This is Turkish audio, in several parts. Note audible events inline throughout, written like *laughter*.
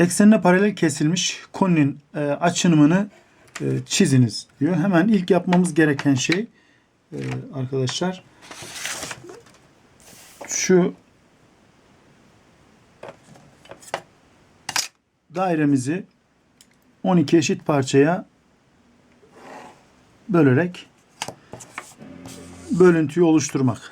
eksenine paralel kesilmiş koninin e, açınımını e, çiziniz diyor. Hemen ilk yapmamız gereken şey e, arkadaşlar şu dairemizi 12 eşit parçaya bölerek bölüntüyü oluşturmak.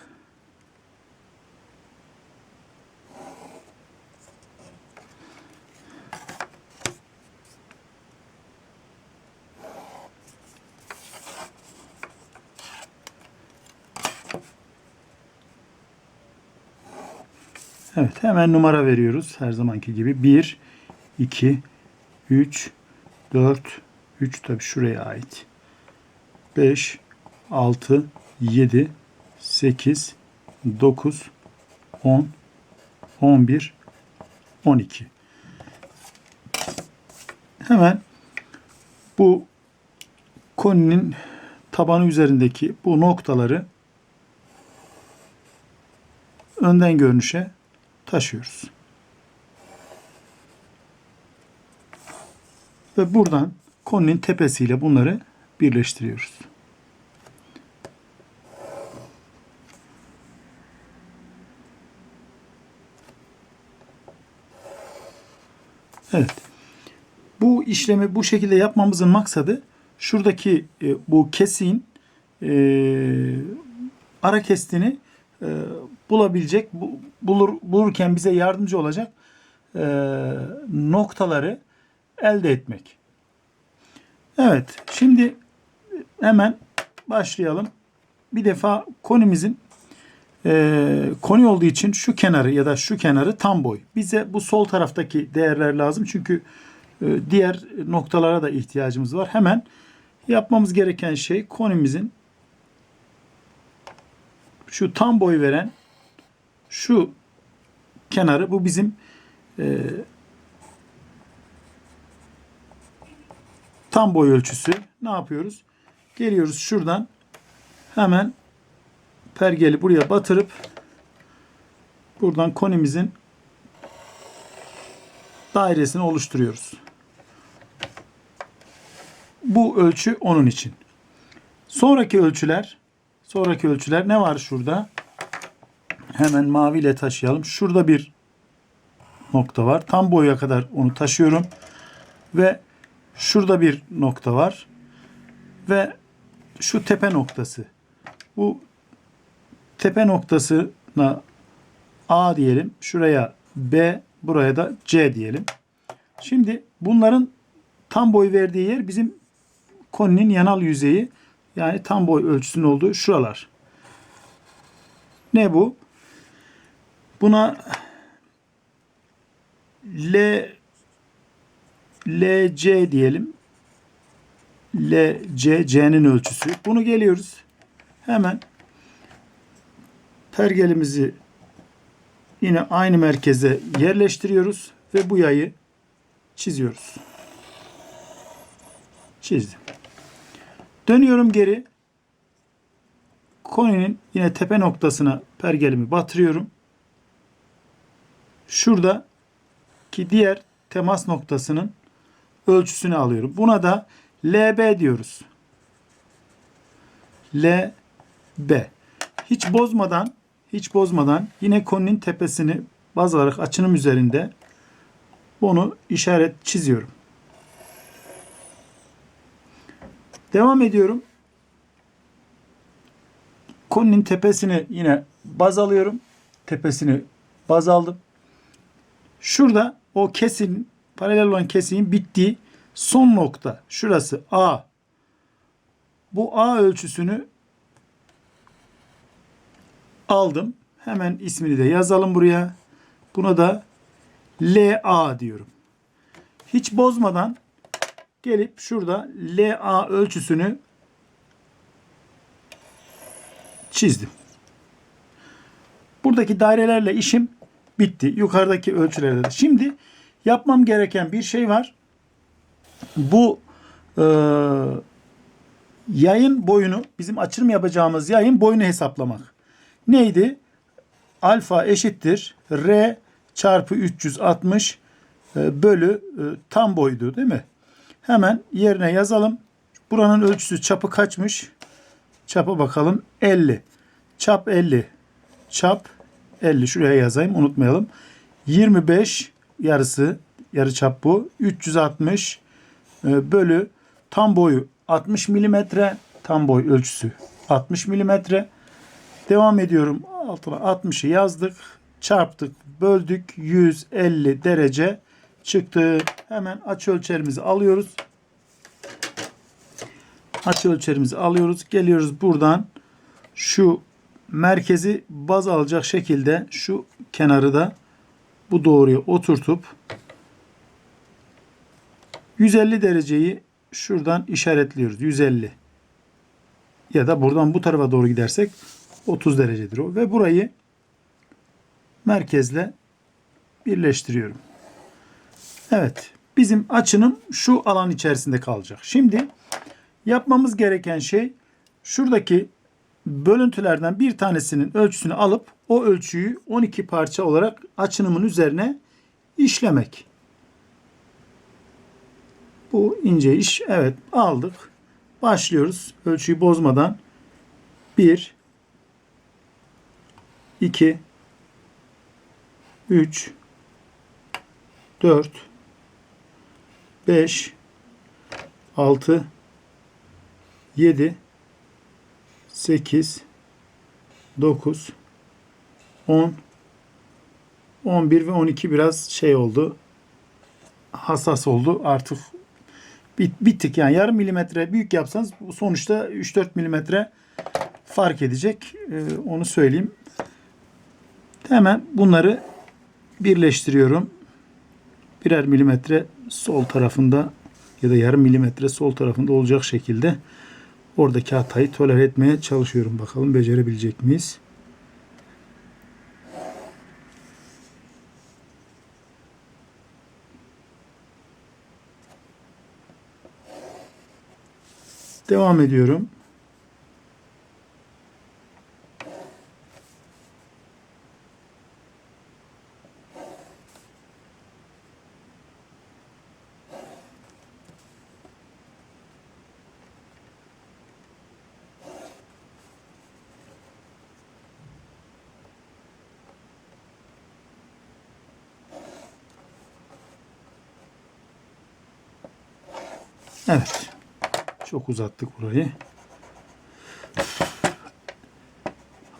Evet hemen numara veriyoruz her zamanki gibi. 1, 2, 3, 4, 3 tabi şuraya ait. 5, 6, 7, 8, 9, 10, 11, 12. Hemen bu koninin tabanı üzerindeki bu noktaları önden görünüşe taşıyoruz. Ve buradan koninin tepesiyle bunları birleştiriyoruz. Evet. Bu işlemi bu şekilde yapmamızın maksadı şuradaki e, bu kesiğin e, ara kestiğini e, bulabilecek, bu, bulur, bulurken bize yardımcı olacak e, noktaları elde etmek. Evet, şimdi hemen başlayalım. Bir defa konimizin e, koni olduğu için şu kenarı ya da şu kenarı tam boy. Bize bu sol taraftaki değerler lazım çünkü e, diğer noktalara da ihtiyacımız var. Hemen yapmamız gereken şey konimizin şu tam boy veren şu kenarı bu bizim e, tam boy ölçüsü. Ne yapıyoruz? Geliyoruz şuradan hemen pergeli buraya batırıp buradan konimizin dairesini oluşturuyoruz. Bu ölçü onun için. Sonraki ölçüler sonraki ölçüler ne var şurada? Hemen maviyle taşıyalım. Şurada bir nokta var. Tam boya kadar onu taşıyorum. Ve şurada bir nokta var. Ve şu tepe noktası. Bu tepe noktasına A diyelim. Şuraya B, buraya da C diyelim. Şimdi bunların tam boy verdiği yer bizim koninin yanal yüzeyi. Yani tam boy ölçüsünün olduğu şuralar. Ne bu? Buna L LC diyelim. LC C'nin ölçüsü. Bunu geliyoruz. Hemen pergelimizi yine aynı merkeze yerleştiriyoruz ve bu yayı çiziyoruz. Çizdim. Dönüyorum geri. Koninin yine tepe noktasına pergelimi batırıyorum. Şurada ki diğer temas noktasının ölçüsünü alıyorum. Buna da LB diyoruz. LB. Hiç bozmadan hiç bozmadan yine koninin tepesini baz alarak açınım üzerinde bunu işaret çiziyorum. Devam ediyorum. Koninin tepesini yine baz alıyorum. Tepesini baz aldım. Şurada o kesin paralel olan kesiğin bittiği son nokta. Şurası A. Bu A ölçüsünü aldım. Hemen ismini de yazalım buraya. Buna da LA diyorum. Hiç bozmadan gelip şurada LA ölçüsünü çizdim. Buradaki dairelerle işim bitti. Yukarıdaki ölçülerde de. Şimdi yapmam gereken bir şey var. Bu e, yayın boyunu, bizim açılım yapacağımız yayın boyunu hesaplamak. Neydi? Alfa eşittir R çarpı 360 e, bölü e, tam boydu değil mi? Hemen yerine yazalım. Buranın ölçüsü çapı kaçmış? Çapa bakalım 50. Çap 50. Çap 50. Şuraya yazayım unutmayalım. 25 yarısı yarı çap bu. 360 e, bölü tam boyu 60 milimetre. Tam boy ölçüsü 60 milimetre. Devam ediyorum. Altına 60'ı yazdık. Çarptık. Böldük. 150 derece çıktı. Hemen açı ölçerimizi alıyoruz. Açı ölçerimizi alıyoruz. Geliyoruz buradan şu merkezi baz alacak şekilde şu kenarı da bu doğruya oturtup 150 dereceyi şuradan işaretliyoruz. 150 ya da buradan bu tarafa doğru gidersek 30 derecedir o. Ve burayı merkezle birleştiriyorum. Evet. Bizim açının şu alan içerisinde kalacak. Şimdi yapmamız gereken şey şuradaki bölüntülerden bir tanesinin ölçüsünü alıp o ölçüyü 12 parça olarak açınımın üzerine işlemek. Bu ince iş. Evet aldık. Başlıyoruz. Ölçüyü bozmadan. 1 2 3 4 5 6 7 8 9 10 11 ve 12 biraz şey oldu. Hassas oldu. Artık bit, bittik yani yarım milimetre büyük yapsanız sonuçta 3-4 milimetre fark edecek. Ee, onu söyleyeyim. Hemen bunları birleştiriyorum. Birer milimetre sol tarafında ya da yarım milimetre sol tarafında olacak şekilde oradaki hatayı tolere etmeye çalışıyorum. Bakalım becerebilecek miyiz? Devam ediyorum. Evet. Çok uzattık burayı.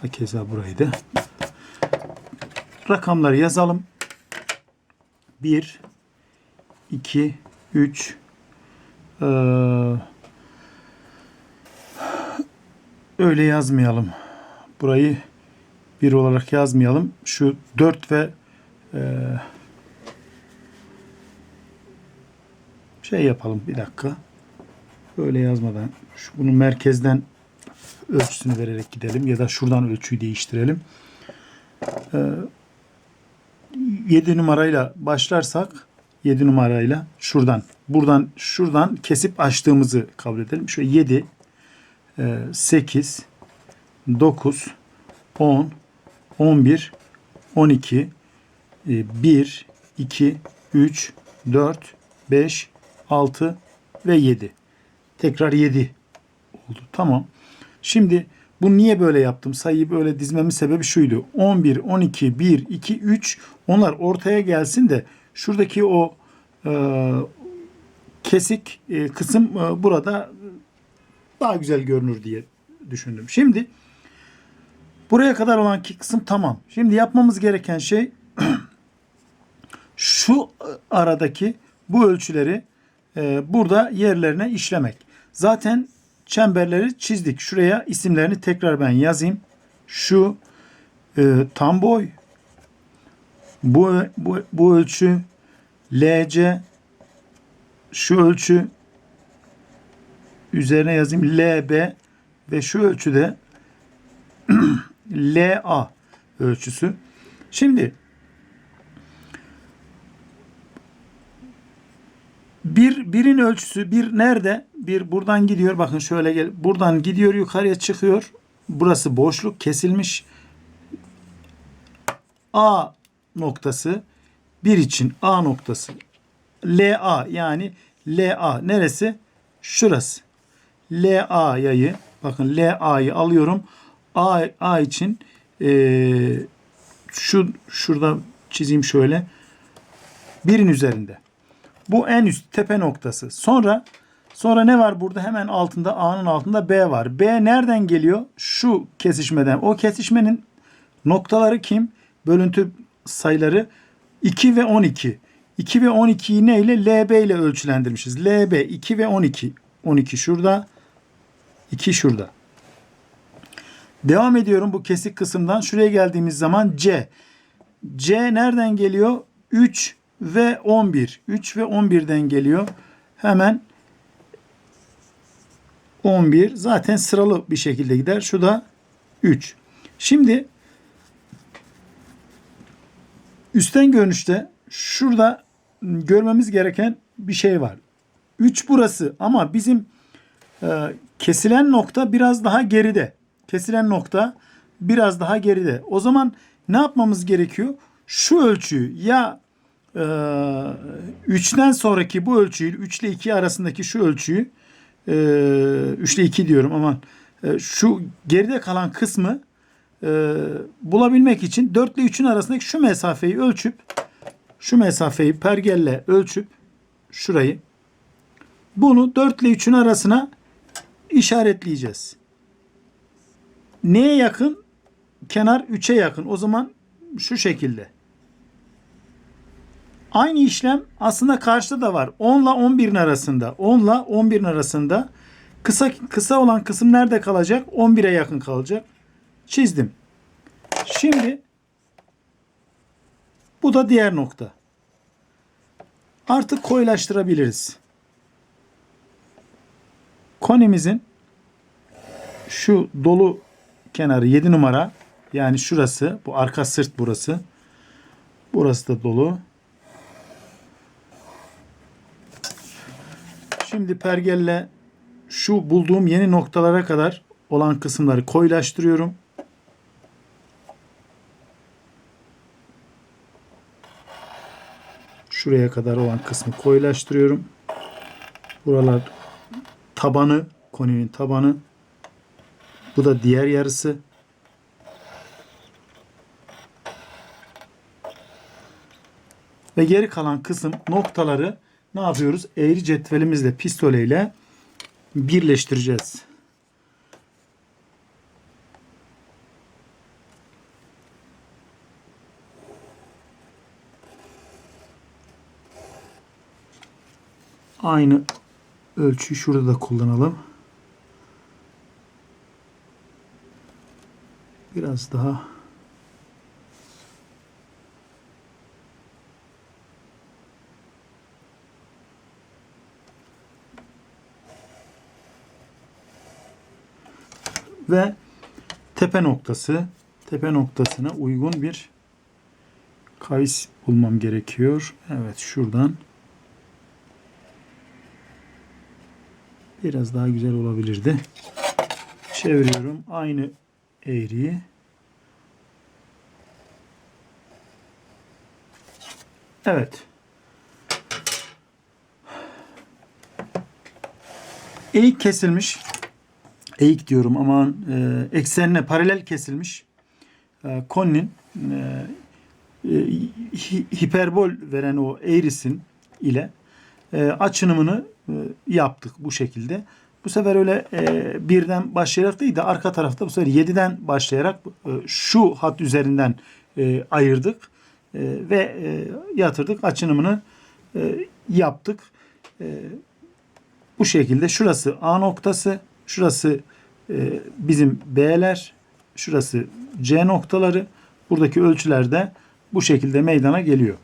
Hakeza burayı da. Rakamları yazalım. 1 2 3 ee, öyle yazmayalım. Burayı bir olarak yazmayalım. Şu 4 ve ee, şey yapalım bir dakika. Böyle yazmadan şu bunun merkezden ölçüsünü vererek gidelim ya da şuradan ölçüyü değiştirelim. Ee, 7 numarayla başlarsak 7 numarayla şuradan buradan şuradan kesip açtığımızı kabul edelim. Şöyle 7 8 9 10 11 12 1 2 3 4 5 6 ve 7. Tekrar 7 oldu. Tamam. Şimdi bu niye böyle yaptım? Sayıyı böyle dizmemin sebebi şuydu. 11, 12, 1, 2, 3 onlar ortaya gelsin de şuradaki o e, kesik e, kısım e, burada daha güzel görünür diye düşündüm. Şimdi buraya kadar olan ki kısım tamam. Şimdi yapmamız gereken şey *clears throat* şu aradaki bu ölçüleri burada yerlerine işlemek. Zaten çemberleri çizdik. Şuraya isimlerini tekrar ben yazayım. Şu e, tam boy, bu, bu, bu ölçü, LC, şu ölçü üzerine yazayım LB ve şu ölçüde LA *clears throat* ölçüsü. Şimdi bir birin ölçüsü bir nerede? Bir buradan gidiyor. Bakın şöyle gel. Buradan gidiyor yukarıya çıkıyor. Burası boşluk kesilmiş. A noktası 1 için A noktası LA yani LA neresi? Şurası. LA yayı bakın LA'yı alıyorum. A, A için eee, şu şurada çizeyim şöyle. Birin üzerinde. Bu en üst tepe noktası. Sonra sonra ne var burada? Hemen altında A'nın altında B var. B nereden geliyor? Şu kesişmeden. O kesişmenin noktaları kim? Bölüntü sayıları 2 ve 12. 2 ve 12'yi ne ile? LB ile ölçülendirmişiz. LB 2 ve 12. 12 şurada. 2 şurada. Devam ediyorum bu kesik kısımdan. Şuraya geldiğimiz zaman C. C nereden geliyor? 3 ve 11. 3 ve 11'den geliyor. Hemen 11 zaten sıralı bir şekilde gider. Şu da 3. Şimdi üstten görünüşte şurada görmemiz gereken bir şey var. 3 burası ama bizim e, kesilen nokta biraz daha geride. Kesilen nokta biraz daha geride. O zaman ne yapmamız gerekiyor? Şu ölçüyü ya 3'ten sonraki bu ölçüyü 3 ile 2 arasındaki şu ölçüyü e, 3 ile 2 diyorum aman e, şu geride kalan kısmı e, bulabilmek için 4 ile 3'ün arasındaki şu mesafeyi ölçüp şu mesafeyi pergelle ölçüp şurayı bunu 4 ile 3'ün arasına işaretleyeceğiz. Neye yakın? Kenar 3'e yakın. O zaman şu şekilde. Aynı işlem aslında karşıda da var. 10 ile 11'in arasında. 10 ile 11'in arasında. Kısa kısa olan kısım nerede kalacak? 11'e yakın kalacak. Çizdim. Şimdi bu da diğer nokta. Artık koyulaştırabiliriz. Konimizin şu dolu kenarı 7 numara yani şurası bu arka sırt burası. Burası da dolu. Şimdi pergelle şu bulduğum yeni noktalara kadar olan kısımları koyulaştırıyorum. Şuraya kadar olan kısmı koyulaştırıyorum. Buralar tabanı, koninin tabanı. Bu da diğer yarısı. Ve geri kalan kısım noktaları ne yapıyoruz? Eğri cetvelimizle, pistoleyle birleştireceğiz. Aynı ölçüyü şurada da kullanalım. Biraz daha ve tepe noktası tepe noktasına uygun bir kavis bulmam gerekiyor. Evet şuradan biraz daha güzel olabilirdi. Çeviriyorum. Aynı eğriyi. Evet. Eğik kesilmiş. Eğik diyorum aman e, eksenine paralel kesilmiş. E, koninin e, e, hi- hiperbol veren o eğrisin ile e, açınımını e, yaptık bu şekilde. Bu sefer öyle e, birden başlayarak değil de arka tarafta bu sefer 7'den başlayarak e, şu hat üzerinden e, ayırdık e, ve e, yatırdık. Açınımını e, yaptık. E, bu şekilde şurası A noktası, şurası e, bizim B'ler, şurası C noktaları. Buradaki ölçüler de bu şekilde meydana geliyor.